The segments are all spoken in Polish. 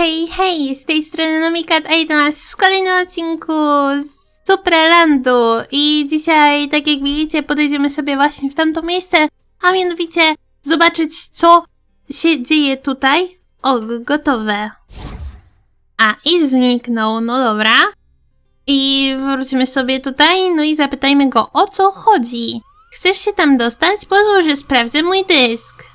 Hej, hej, z tej strony Nomikat, a witam was w kolejnym odcinku z Supralandu i dzisiaj, tak jak widzicie, podejdziemy sobie właśnie w tamto miejsce, a mianowicie zobaczyć, co się dzieje tutaj. O, gotowe. A, i zniknął, no dobra. I wrócimy sobie tutaj, no i zapytajmy go, o co chodzi. Chcesz się tam dostać? Pozwól, że sprawdzę mój dysk.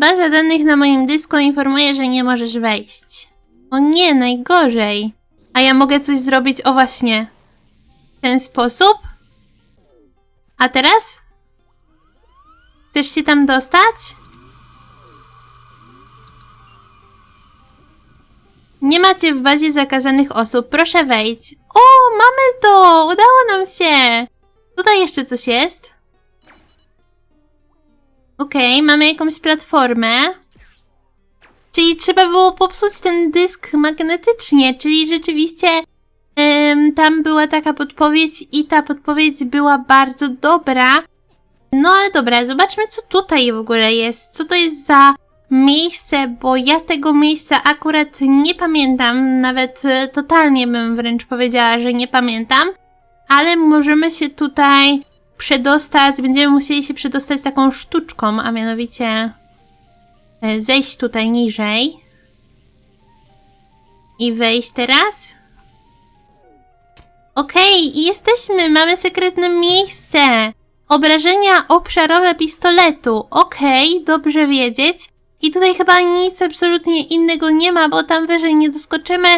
Baza danych na moim dysku informuje, że nie możesz wejść. O nie, najgorzej. A ja mogę coś zrobić, o właśnie. W ten sposób? A teraz? Chcesz się tam dostać? Nie macie w bazie zakazanych osób, proszę wejdź. O, mamy to! Udało nam się! Tutaj jeszcze coś jest. Okej, mamy jakąś platformę. Czyli trzeba było popsuć ten dysk magnetycznie, czyli rzeczywiście tam była taka podpowiedź i ta podpowiedź była bardzo dobra. No ale dobra, zobaczmy co tutaj w ogóle jest. Co to jest za miejsce, bo ja tego miejsca akurat nie pamiętam. Nawet e, totalnie bym wręcz powiedziała, że nie pamiętam. Ale możemy się tutaj przedostać, będziemy musieli się przedostać taką sztuczką, a mianowicie e, zejść tutaj niżej i wejść teraz. Okej, i jesteśmy, mamy sekretne miejsce. Obrażenia obszarowe pistoletu. Okej, dobrze wiedzieć. I tutaj chyba nic absolutnie innego nie ma, bo tam wyżej nie doskoczymy.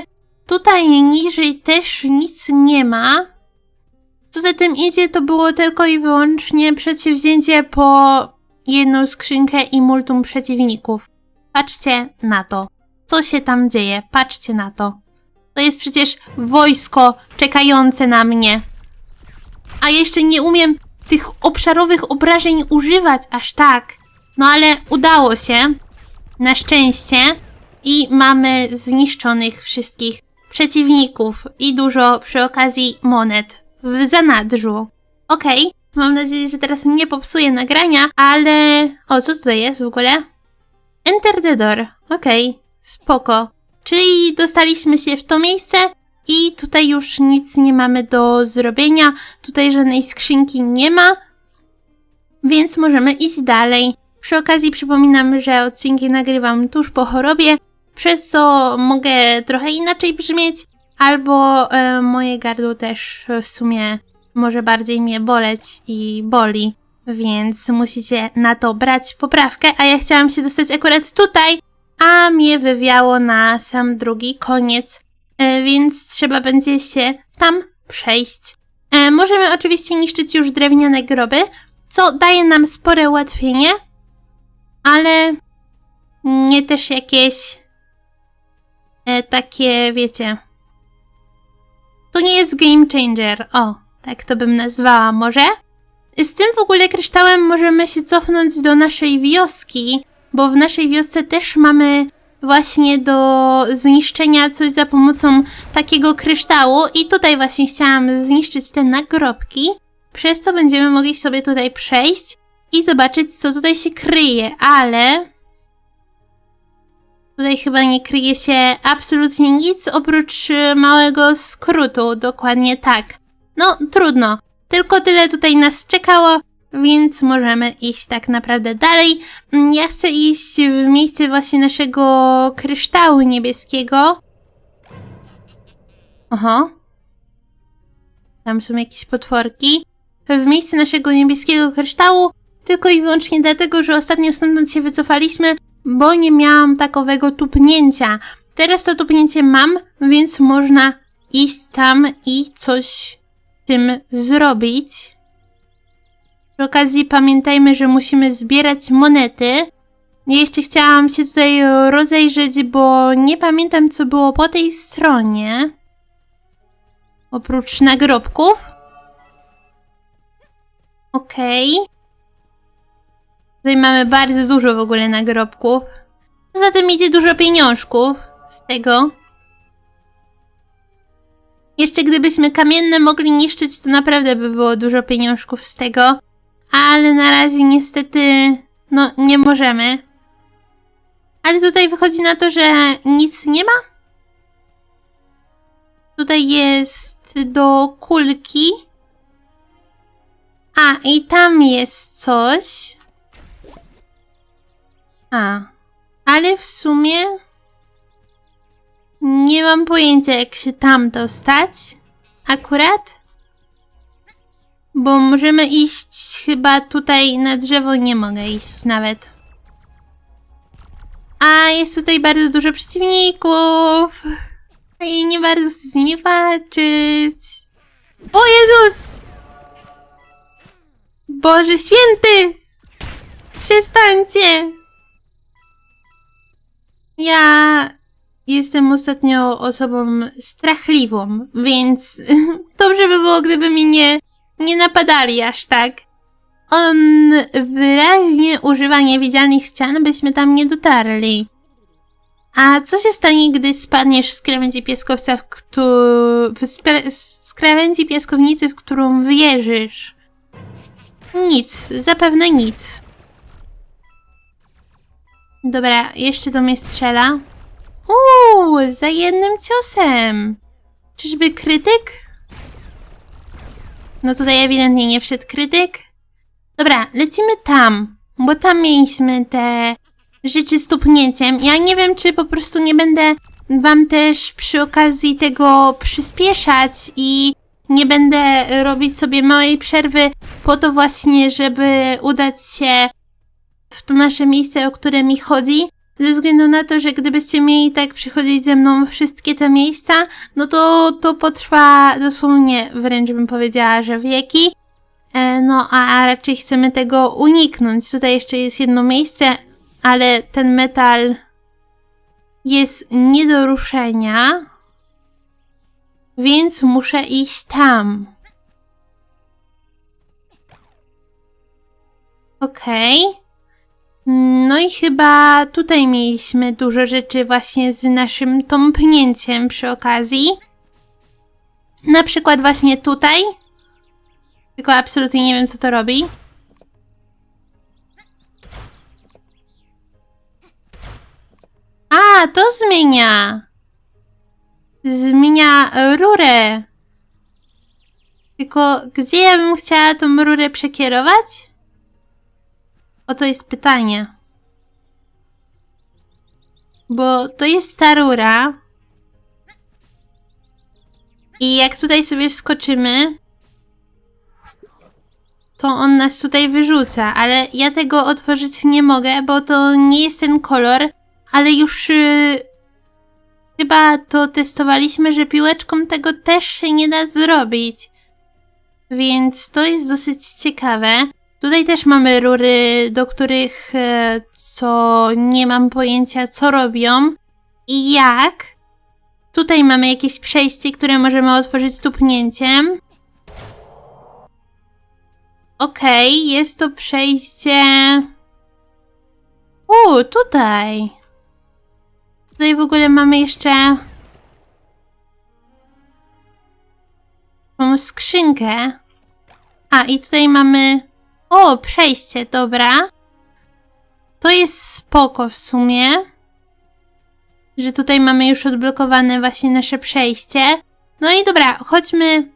Tutaj niżej też nic nie ma. Co za tym idzie, to było tylko i wyłącznie przedsięwzięcie po jedną skrzynkę i multum przeciwników. Patrzcie na to. Co się tam dzieje? Patrzcie na to. To jest przecież wojsko czekające na mnie. A jeszcze nie umiem tych obszarowych obrażeń używać aż tak. No ale udało się. Na szczęście. I mamy zniszczonych wszystkich przeciwników i dużo przy okazji monet w zanadrzu. Okej, mam nadzieję, że teraz nie popsuję nagrania, ale... O, co tutaj jest w ogóle? Enter the door. Okej, spoko. Czyli dostaliśmy się w to miejsce i tutaj już nic nie mamy do zrobienia. Tutaj żadnej skrzynki nie ma, więc możemy iść dalej. Przy okazji przypominam, że odcinki nagrywam tuż po chorobie, przez co mogę trochę inaczej brzmieć, albo e, moje gardło też w sumie może bardziej mnie boleć i boli, więc musicie na to brać poprawkę, a ja chciałam się dostać akurat tutaj, a mnie wywiało na sam drugi koniec, e, więc trzeba będzie się tam przejść. E, możemy oczywiście niszczyć już drewniane groby, co daje nam spore ułatwienie, ale nie też jakieś e, takie, wiecie, to nie jest game changer. O, tak to bym nazwała może. Z tym w ogóle kryształem możemy się cofnąć do naszej wioski, bo w naszej wiosce też mamy właśnie do zniszczenia coś za pomocą takiego kryształu i tutaj właśnie chciałam zniszczyć te nagrobki, przez co będziemy mogli sobie tutaj przejść i zobaczyć co tutaj się kryje, ale Tutaj chyba nie kryje się absolutnie nic oprócz y, małego skrótu, dokładnie tak. No, trudno. Tylko tyle tutaj nas czekało, więc możemy iść tak naprawdę dalej. Mm, Ja chcę iść w miejsce właśnie naszego kryształu niebieskiego. Oho. Tam są jakieś potworki. W miejsce naszego niebieskiego kryształu, tylko i wyłącznie dlatego, że ostatnio stamtąd się wycofaliśmy, bo nie miałam takowego tupnięcia. Teraz to tupnięcie mam, więc można iść tam i coś tym zrobić. Przy okazji pamiętajmy, że musimy zbierać monety. Jeszcze chciałam się tutaj rozejrzeć, bo nie pamiętam, co było po tej stronie. Oprócz nagrobków. Okej. Tutaj mamy bardzo dużo w ogóle nagrobków. Poza tym idzie dużo pieniążków z tego. Jeszcze gdybyśmy kamienne mogli niszczyć, to naprawdę by było dużo pieniążków z tego. Ale na razie niestety No, nie możemy. Ale tutaj wychodzi na to, że nic nie ma? Tutaj jest do kulki. A, i tam jest coś. A, ale w sumie nie mam pojęcia, jak się tam dostać. Akurat. Bo możemy iść chyba tutaj na drzewo, nie mogę iść nawet. A jest tutaj bardzo dużo przeciwników. I nie bardzo chcę z nimi walczyć. O Jezus! Boże święty! Przestańcie! Ja jestem ostatnio osobą strachliwą, więc dobrze by było, gdyby mi nie, nie napadali aż tak. On wyraźnie używa niewidzialnych ścian, byśmy tam nie dotarli. A co się stanie, gdy spadniesz z krawędzi pieskowca, w któ- z krawędzi piaskownicy, w którą wierzysz? Nic, zapewne nic. Dobra, jeszcze do mnie strzela. Uuu, za jednym ciosem. Czyżby krytyk? No tutaj ewidentnie nie wszedł krytyk. Dobra, lecimy tam, bo tam mieliśmy te rzeczy z tupnięciem. Ja nie wiem, czy po prostu nie będę wam też przy okazji tego przyspieszać i nie będę robić sobie małej przerwy po to właśnie, żeby udać się w to nasze miejsce, o które mi chodzi. Ze względu na to, że gdybyście mieli tak przychodzić ze mną wszystkie te miejsca, no to to potrwa dosłownie, wręcz bym powiedziała, że wieki. E, no a, a raczej chcemy tego uniknąć. Tutaj jeszcze jest jedno miejsce, ale ten metal jest nie do ruszenia, więc muszę iść tam. Okej. No i chyba tutaj mieliśmy dużo rzeczy właśnie z naszym tąpnięciem przy okazji. Na przykład właśnie tutaj. Tylko absolutnie nie wiem, co to robi. A, to zmienia. Zmienia rurę. Tylko gdzie ja bym chciała tą rurę przekierować? Oto jest pytanie. Bo to jest ta rura. I jak tutaj sobie wskoczymy, to on nas tutaj wyrzuca, ale ja tego otworzyć nie mogę, bo to nie jest ten kolor, ale już yy, chyba to testowaliśmy, że piłeczką tego też się nie da zrobić. Więc to jest dosyć ciekawe. Tutaj też mamy rury, do których e, co nie mam pojęcia co robią i jak. Tutaj mamy jakieś przejście, które możemy otworzyć stupnięciem. Okej, jest to przejście. U, tutaj. Tutaj w ogóle mamy jeszcze. Mamy skrzynkę. A, i tutaj mamy. O, przejście, dobra. To jest spoko w sumie. Że tutaj mamy już odblokowane właśnie nasze przejście. No i dobra, chodźmy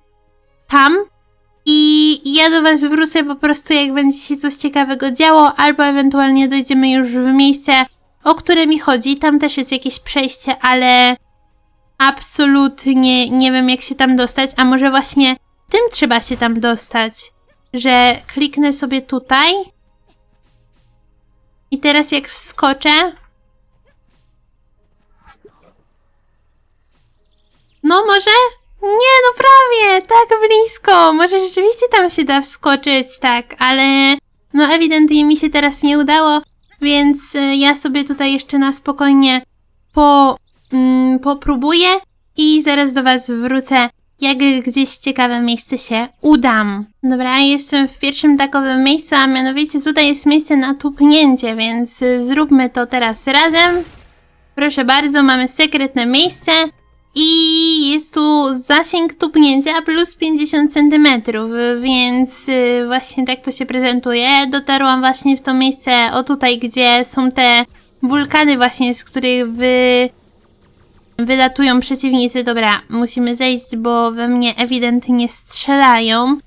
tam. I ja do Was wrócę po prostu, jak będzie się coś ciekawego działo, albo ewentualnie dojdziemy już w miejsce, o które mi chodzi. Tam też jest jakieś przejście, ale absolutnie nie wiem, jak się tam dostać. A może właśnie tym trzeba się tam dostać, że kliknę sobie tutaj. I teraz jak wskoczę. No może? Nie, no prawie, tak blisko. Może rzeczywiście tam się da wskoczyć, tak, ale no ewidentnie mi się teraz nie udało, więc y, ja sobie tutaj jeszcze na spokojnie po, mm, popróbuję i zaraz do Was wrócę, jak gdzieś w ciekawe miejsce się udam. Dobra, jestem w pierwszym takowym miejscu, a mianowicie tutaj jest miejsce na tupnięcie, więc zróbmy to teraz razem. Proszę bardzo, mamy sekretne miejsce i jest tu zasięg tupnięcia plus 50 cm, więc y, właśnie tak to się prezentuje. Dotarłam właśnie w to miejsce, o tutaj, gdzie są te wulkany właśnie, z których wy... wylatują przeciwnicy. Dobra, musimy zejść, bo we mnie ewidentnie strzelają.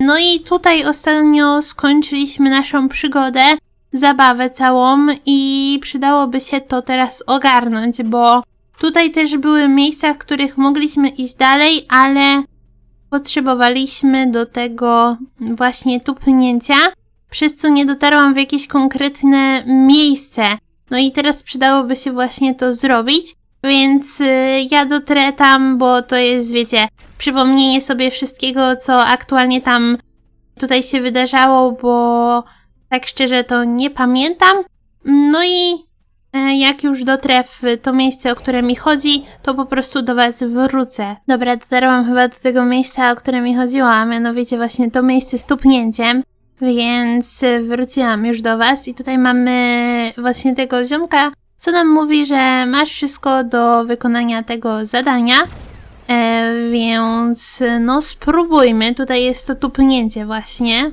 No i tutaj ostatnio skończyliśmy naszą przygodę, zabawę całą i przydałoby się to teraz ogarnąć, bo tutaj też były miejsca, w których mogliśmy iść dalej, ale potrzebowaliśmy do tego właśnie tupnięcia, przez co nie dotarłam w jakieś konkretne miejsce. No i teraz przydałoby się właśnie to zrobić, więc y, ja dotrę tam, bo to jest, wiecie, przypomnienie sobie wszystkiego, co aktualnie tam tutaj się wydarzało, bo tak szczerze to nie pamiętam. No i e, jak już dotrę w to miejsce, o które mi chodzi, to po prostu do Was wrócę. Dobra, dotarłam chyba do tego miejsca, o które mi chodziło, a mianowicie właśnie to miejsce z tupnięciem. Więc wróciłam już do Was i tutaj mamy właśnie tego ziomka, co nam mówi, że masz wszystko do wykonania tego zadania. E, więc no spróbujmy. Tutaj jest to tupnięcie właśnie.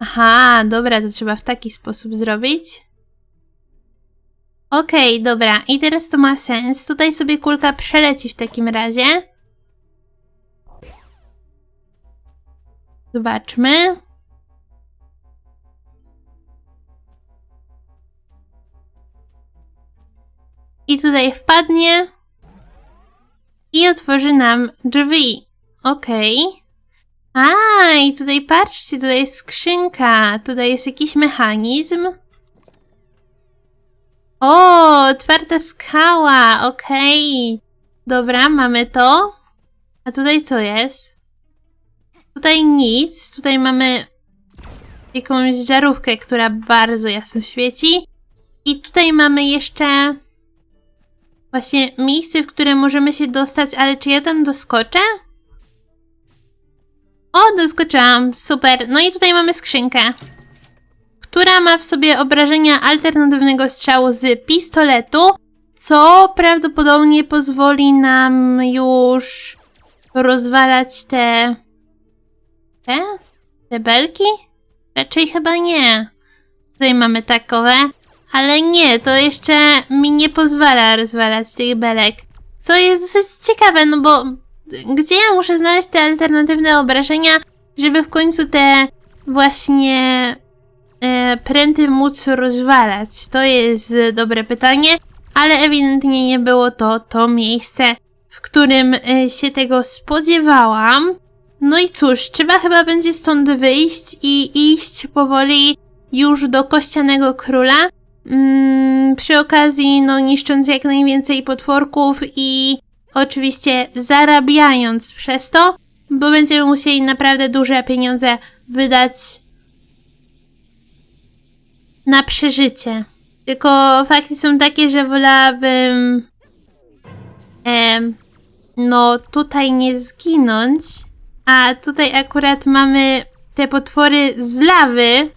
Aha, dobra, to trzeba w taki sposób zrobić. Okej, dobra. I teraz to ma sens. Tutaj sobie kulka przeleci w takim razie. Zobaczmy. I tutaj wpadnie. I otworzy nam drzwi. Okej. A, i tutaj patrzcie, tutaj jest skrzynka. Tutaj jest jakiś mechanizm. O, otwarta skała, okej. Dobra, mamy to. A tutaj co jest? Tutaj nic. Tutaj mamy jakąś żarówkę, która bardzo jasno świeci. I tutaj mamy jeszcze właśnie miejsce, w które możemy się dostać, ale czy ja tam doskoczę? O, doskoczyłam. Super. No i tutaj mamy skrzynkę, która ma w sobie obrażenia alternatywnego strzału z pistoletu, co prawdopodobnie pozwoli nam już rozwalać te... te? Te belki? Raczej chyba nie. Tutaj mamy takowe, ale nie, to jeszcze mi nie pozwala rozwalać tych belek. Co jest dosyć ciekawe, no bo gdzie ja muszę znaleźć te alternatywne obrażenia, żeby w końcu te właśnie e, pręty móc rozwalać? To jest dobre pytanie, ale ewidentnie nie było to to miejsce, w którym e, się tego spodziewałam. No i cóż, trzeba chyba będzie stąd wyjść i iść powoli już do kościanego króla. Mm, przy okazji, no, niszcząc jak najwięcej potworków i oczywiście zarabiając przez to, bo będziemy musieli naprawdę duże pieniądze wydać na przeżycie. Tylko fakty są takie, że wolałabym em, no tutaj nie zginąć, a tutaj akurat mamy te potwory z lawy,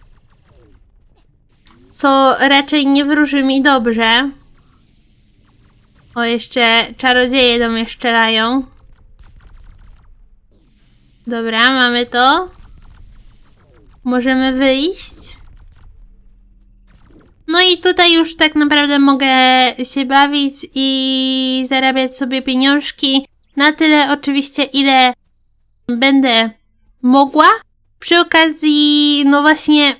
co raczej nie wróży mi dobrze. O, jeszcze czarodzieje do mnie strzelają. Dobra, mamy to. Możemy wyjść. No i tutaj już tak naprawdę mogę się bawić i zarabiać sobie pieniążki na tyle oczywiście, ile będę mogła. Przy okazji, no właśnie,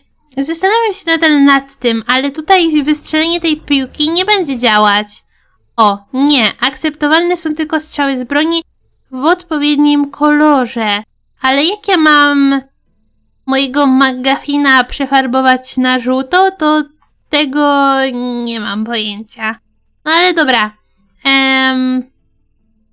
zastanawiam się nadal nad tym, ale tutaj wystrzelenie tej piłki nie będzie działać. O, nie, akceptowalne są tylko strzały z broni w odpowiednim kolorze. Ale jak ja mam mojego magafina przefarbować na żółto, to tego nie mam pojęcia. No ale dobra. Em,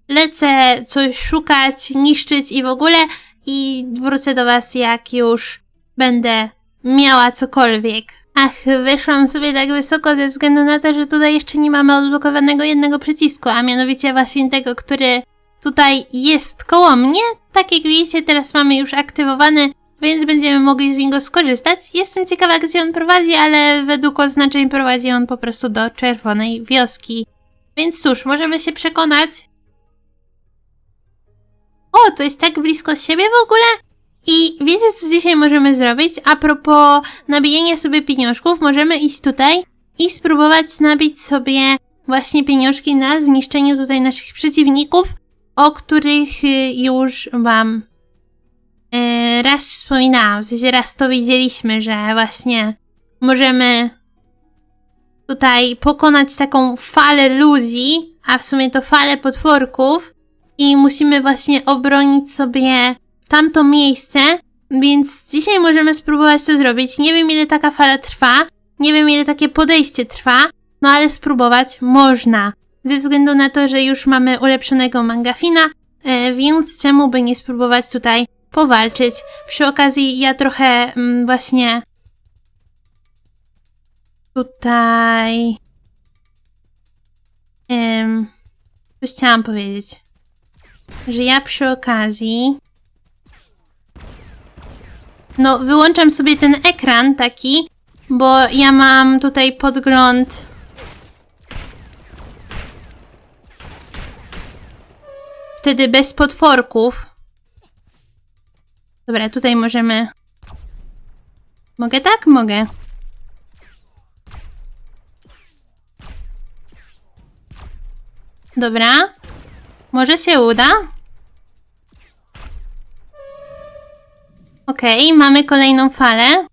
lecę coś szukać, niszczyć i w ogóle i wrócę do was jak już będę miała cokolwiek. Ach, wyszłam sobie tak wysoko ze względu na to, że tutaj jeszcze nie mamy odblokowanego jednego przycisku, a mianowicie właśnie tego, który tutaj jest koło mnie. Tak jak widzicie, teraz mamy już aktywowany, więc będziemy mogli z niego skorzystać. Jestem ciekawa, gdzie on prowadzi, ale według oznaczeń prowadzi on po prostu do czerwonej wioski. Więc cóż, możemy się przekonać. O, to jest tak blisko siebie w ogóle? I wiecie, co dzisiaj możemy zrobić? A propos nabijania sobie pieniążków, możemy iść tutaj i spróbować nabić sobie właśnie pieniążki na zniszczeniu tutaj naszych przeciwników, o których y, już wam y, raz wspominałam. W sensie raz to widzieliśmy, że właśnie możemy tutaj pokonać taką falę ludzi, a w sumie to falę potworków i musimy właśnie obronić sobie tamto miejsce, więc dzisiaj możemy spróbować to zrobić. Nie wiem ile taka fala trwa, nie wiem ile takie podejście trwa, no ale spróbować można. Ze względu na to, że już mamy ulepszonego mangafina, e, więc czemu by nie spróbować tutaj powalczyć. Przy okazji ja trochę mm, właśnie tutaj em, coś chciałam powiedzieć. Że ja przy okazji no, wyłączam sobie ten ekran taki, bo ja mam tutaj podgląd. Wtedy bez potworków. Dobra, tutaj możemy. Mogę tak? Mogę. Dobra. Może się uda? Okej, mamy kolejną falę.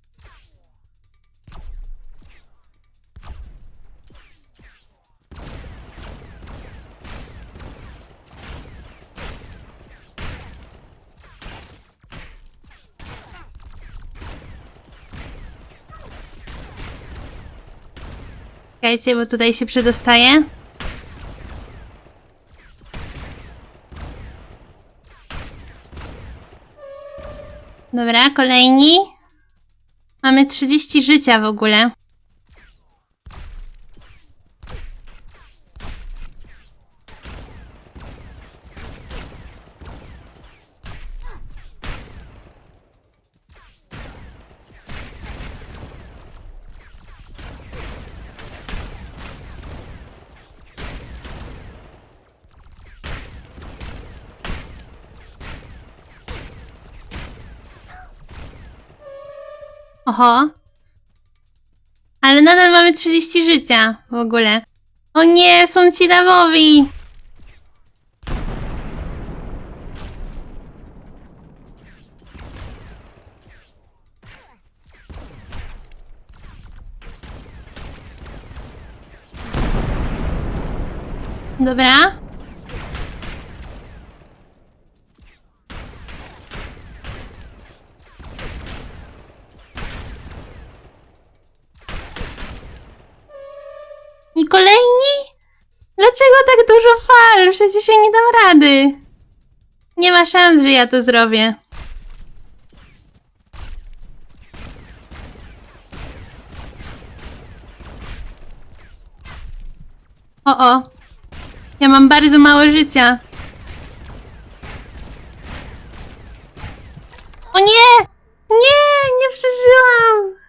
Czekajcie, bo tutaj się przedostaje. Dobra, kolejni. Mamy 30 życia w ogóle. Oho. Ale nadal mamy 30 życia w ogóle. O nie, są ci lawowi! Dobra. Fal? Przecież ja nie dam rady. Nie ma szans, że ja to zrobię. O, o. Ja mam bardzo mało życia. O nie! Nie, nie przeżyłam!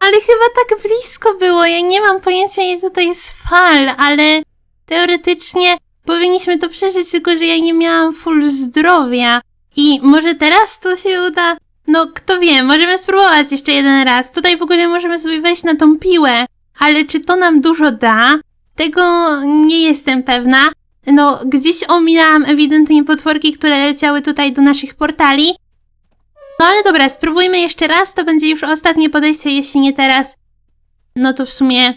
Ale chyba tak blisko było. Ja nie mam pojęcia, ile tutaj jest fal, ale teoretycznie powinniśmy to przeżyć, tylko że ja nie miałam full zdrowia. I może teraz to się uda? No, kto wie, możemy spróbować jeszcze jeden raz. Tutaj w ogóle możemy sobie wejść na tą piłę, ale czy to nam dużo da? Tego nie jestem pewna. No, gdzieś ominęłam ewidentnie potworki, które leciały tutaj do naszych portali, no ale dobra, spróbujmy jeszcze raz. To będzie już ostatnie podejście, jeśli nie teraz. No to w sumie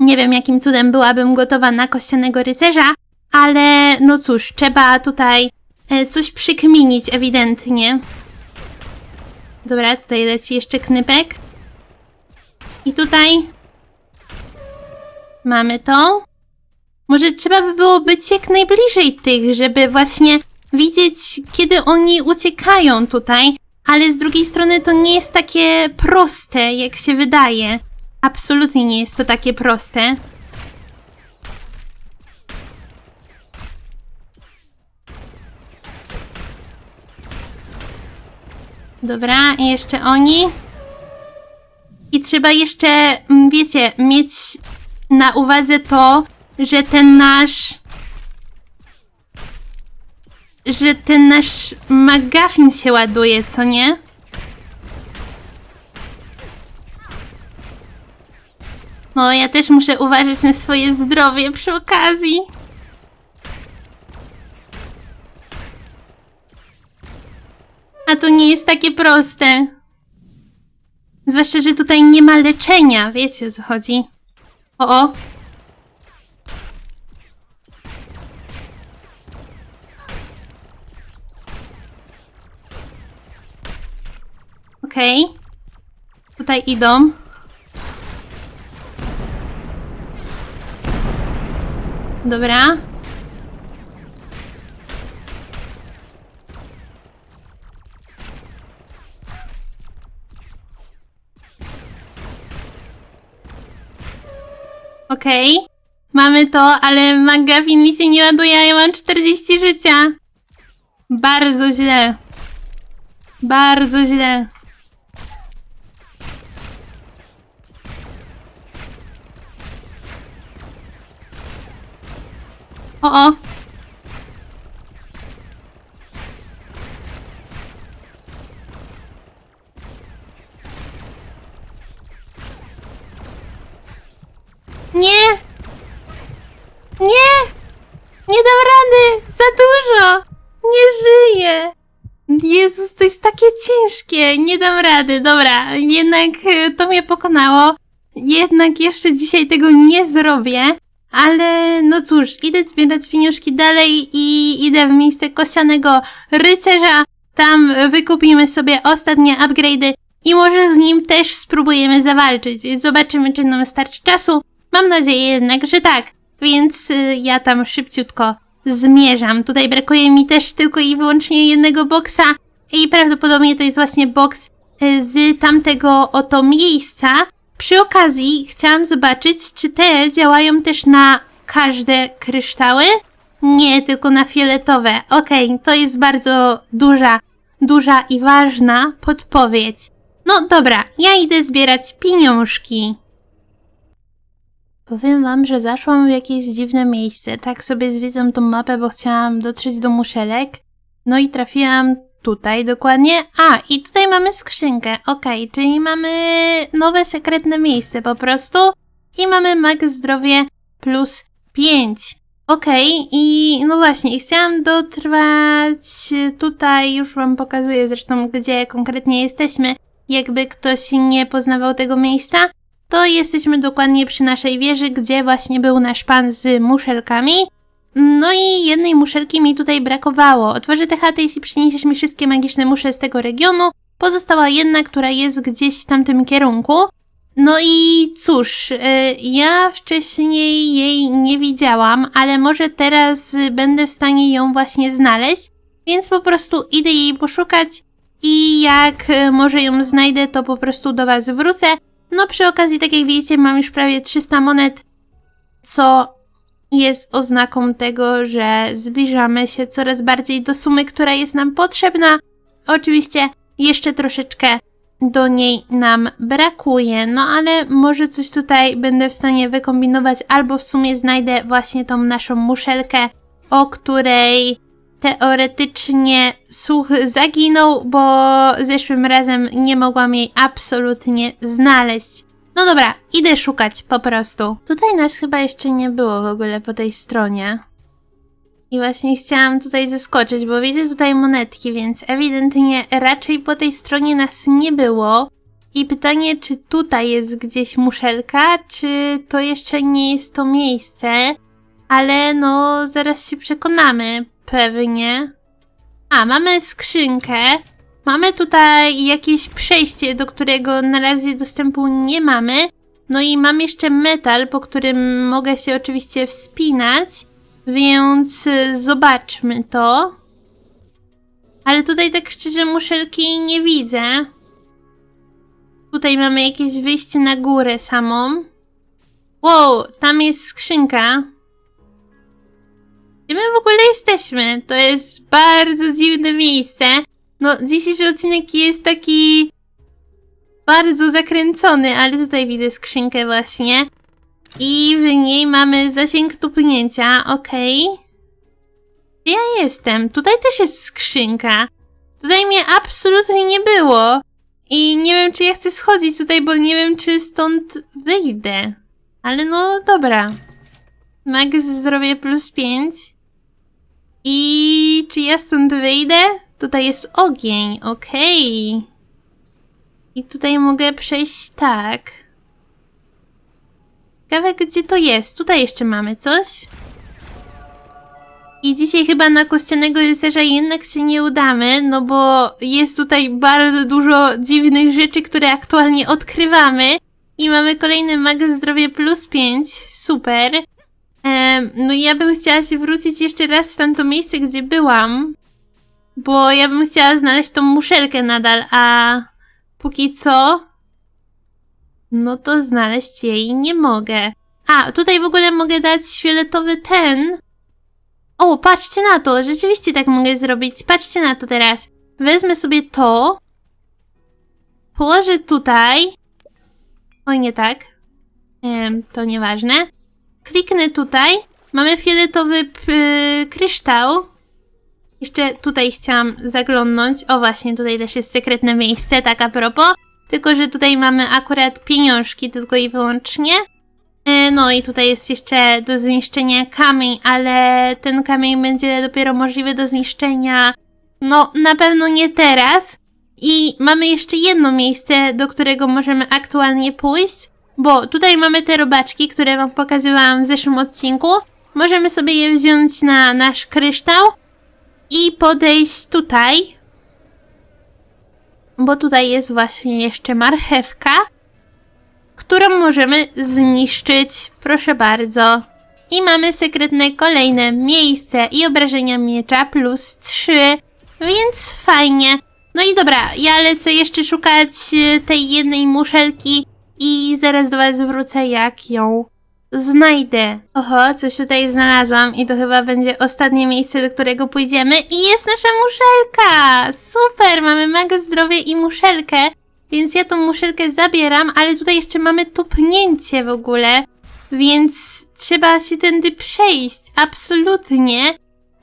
nie wiem, jakim cudem byłabym gotowa na kościanego rycerza, ale no cóż, trzeba tutaj e, coś przykminić ewidentnie. Dobra, tutaj leci jeszcze knypek. I tutaj mamy to. Może trzeba by było być jak najbliżej tych, żeby właśnie widzieć, kiedy oni uciekają tutaj, ale z drugiej strony to nie jest takie proste, jak się wydaje. Absolutnie nie jest to takie proste. Dobra, i jeszcze oni. I trzeba jeszcze, mm, wiecie, mieć na uwadze to, że ten nasz że ten nasz McGuffin się ładuje, co nie? No, ja też muszę uważać na swoje zdrowie przy okazji. A to nie jest takie proste. Zwłaszcza, że tutaj nie ma leczenia, wiecie o co chodzi. O, o. Okej. Tutaj idą. Dobra. Okej. Mamy to, ale McGuffin mi się nie ładuje, a ja mam 40 życia. Bardzo źle. Bardzo źle. O, o. Nie! Nie! Nie dam rady! Za dużo! Nie żyję! Jezus, to jest takie ciężkie! Nie dam rady, dobra. Jednak e, to mnie pokonało. Jednak jeszcze dzisiaj tego nie zrobię. Ale no cóż, idę zbierać pieniążki dalej i idę w miejsce kosianego rycerza. Tam wykupimy sobie ostatnie upgrade'y i może z nim też spróbujemy zawalczyć. Zobaczymy, czy nam starczy czasu. Mam nadzieję jednak, że tak. Więc y, ja tam szybciutko zmierzam. Tutaj brakuje mi też tylko i wyłącznie jednego boksa i prawdopodobnie to jest właśnie boks y, z tamtego oto miejsca. Przy okazji chciałam zobaczyć, czy te działają też na każde kryształy? Nie, tylko na fioletowe. Okej, to jest bardzo duża, duża i ważna podpowiedź. No dobra, ja idę zbierać pieniążki. Powiem wam, że zaszłam w jakieś dziwne miejsce. Tak sobie zwiedzam tą mapę, bo chciałam dotrzeć do muszelek. No i trafiłam tutaj dokładnie. A, i tutaj mamy skrzynkę. Okej, czyli mamy nowe sekretne miejsce po prostu. I mamy max zdrowie plus 5. Okej, i no właśnie, chciałam dotrwać tutaj, już wam pokazuję zresztą, gdzie konkretnie jesteśmy. Jakby ktoś nie poznawał tego miejsca, to jesteśmy dokładnie przy naszej wieży, gdzie właśnie był nasz pan z muszelkami. No i jednej muszelki mi tutaj brakowało. Otworzę tę chatę, jeśli przyniesiesz mi wszystkie magiczne musze z tego regionu. Pozostała jedna, która jest gdzieś w tamtym kierunku. No i cóż, y, ja wcześniej jej nie widziałam, ale może teraz będę w stanie ją właśnie znaleźć, więc po prostu idę jej poszukać i jak y, może ją znajdę, to po prostu do Was wrócę. No przy okazji, tak jak widzicie, mam już prawie 300 monet, co jest oznaką tego, że zbliżamy się coraz bardziej do sumy, która jest nam potrzebna. Oczywiście jeszcze troszeczkę do niej nam brakuje, no ale może coś tutaj będę w stanie wykombinować, albo w sumie znajdę właśnie tą naszą muszelkę, o której teoretycznie słuch zaginął, bo zeszłym razem nie mogłam jej absolutnie znaleźć. No dobra, idę szukać po prostu. Tutaj nas chyba jeszcze nie było w ogóle po tej stronie. I właśnie chciałam tutaj zeskoczyć, bo widzę tutaj monetki, więc ewidentnie raczej po tej stronie nas nie było. I pytanie, czy tutaj jest gdzieś muszelka, czy to jeszcze nie jest to miejsce. Ale no, zaraz się przekonamy, pewnie. A, mamy skrzynkę. Mamy tutaj jakieś przejście, do którego na razie dostępu nie mamy. No i mam jeszcze metal, po którym mogę się oczywiście wspinać. Więc y, zobaczmy to. Ale tutaj tak szczerze muszelki nie widzę. Tutaj mamy jakieś wyjście na górę samą. Wow, tam jest skrzynka. Gdzie my w ogóle jesteśmy? To jest bardzo dziwne miejsce. No, dzisiejszy odcinek jest taki bardzo zakręcony, ale tutaj widzę skrzynkę właśnie. I w niej mamy zasięg tupnięcia, okej. Gdzie Ja jestem. Tutaj też jest skrzynka. Tutaj mnie absolutnie nie było. I nie wiem, czy ja chcę schodzić tutaj, bo nie wiem, czy stąd wyjdę. Ale no dobra. Max zdrowie plus 5. I czy ja stąd wyjdę? Tutaj jest ogień, okej. I tutaj mogę przejść tak. Ciekawe, gdzie to jest. Tutaj jeszcze mamy coś. I dzisiaj chyba na kościanego rycerza jednak się nie udamy, no bo jest tutaj bardzo dużo dziwnych rzeczy, które aktualnie odkrywamy. I mamy kolejny mag zdrowie plus 5. Super. Em, no i ja bym chciała się wrócić jeszcze raz w tamto miejsce, gdzie byłam. Bo ja bym chciała znaleźć tą muszelkę nadal, a póki co, no to znaleźć jej nie mogę. A, tutaj w ogóle mogę dać fioletowy ten. O, patrzcie na to, rzeczywiście tak mogę zrobić. Patrzcie na to teraz. Wezmę sobie to. Położę tutaj. Oj, nie tak. Em, to nieważne. Kliknę tutaj. Mamy fioletowy p- kryształ. Jeszcze tutaj chciałam zaglądnąć. O właśnie, tutaj też jest sekretne miejsce, tak a propos. Tylko, że tutaj mamy akurat pieniążki tylko i wyłącznie. E, No i tutaj jest jeszcze do zniszczenia kamień, ale ten kamień będzie dopiero możliwy do zniszczenia. No, na pewno nie teraz. I mamy jeszcze jedno miejsce, do którego możemy aktualnie pójść, bo tutaj mamy te robaczki, które wam pokazywałam w zeszłym odcinku. Możemy sobie je wziąć na nasz kryształ i podejść tutaj, bo tutaj jest właśnie jeszcze marchewka, którą możemy zniszczyć. Proszę bardzo. I mamy sekretne kolejne miejsce i obrażenia miecza plus 3, więc fajnie. No i dobra, ja lecę jeszcze szukać e, tej jednej muszelki i zaraz do was wrócę, jak ją znajdę. Oho, coś tutaj znalazłam i to chyba będzie ostatnie miejsce, do którego pójdziemy i jest nasza muszelka! Super, mamy mega zdrowie i muszelkę, więc ja tą muszelkę zabieram, ale tutaj jeszcze mamy tupnięcie w ogóle, więc trzeba się tędy przejść, absolutnie.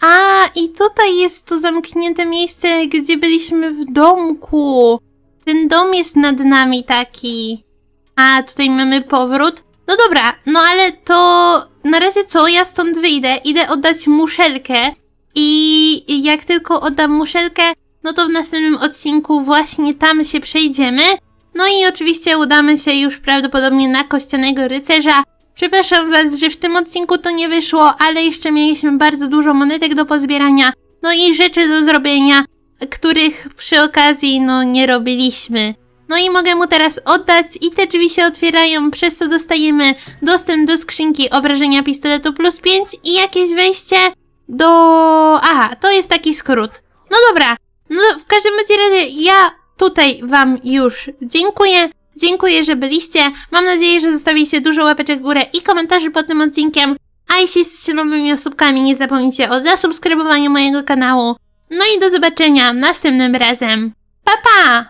A, i tutaj jest to zamknięte miejsce, gdzie byliśmy w domku. Ten dom jest nad nami taki. A, tutaj mamy powrót. No dobra, no ale to na razie co? Ja stąd wyjdę, idę oddać muszelkę i jak tylko oddam muszelkę, no to w następnym odcinku właśnie tam się przejdziemy. No i oczywiście udamy się już prawdopodobnie na kościanego rycerza. Przepraszam was, że w tym odcinku to nie wyszło, ale jeszcze mieliśmy bardzo dużo monetek do pozbierania, no i rzeczy do zrobienia, których przy okazji no nie robiliśmy. No i mogę mu teraz oddać i te drzwi się otwierają, przez co dostajemy dostęp do skrzynki obrażenia pistoletu plus 5 i jakieś wejście do... Aha, to jest taki skrót. No dobra, no w każdym razie ja tutaj wam już dziękuję. Dziękuję, że byliście. Mam nadzieję, że zostawiliście dużo łapeczek w górę i komentarzy pod tym odcinkiem. A jeśli jesteście nowymi osobkami, nie zapomnijcie o zasubskrybowaniu mojego kanału. No i do zobaczenia następnym razem. Pa pa!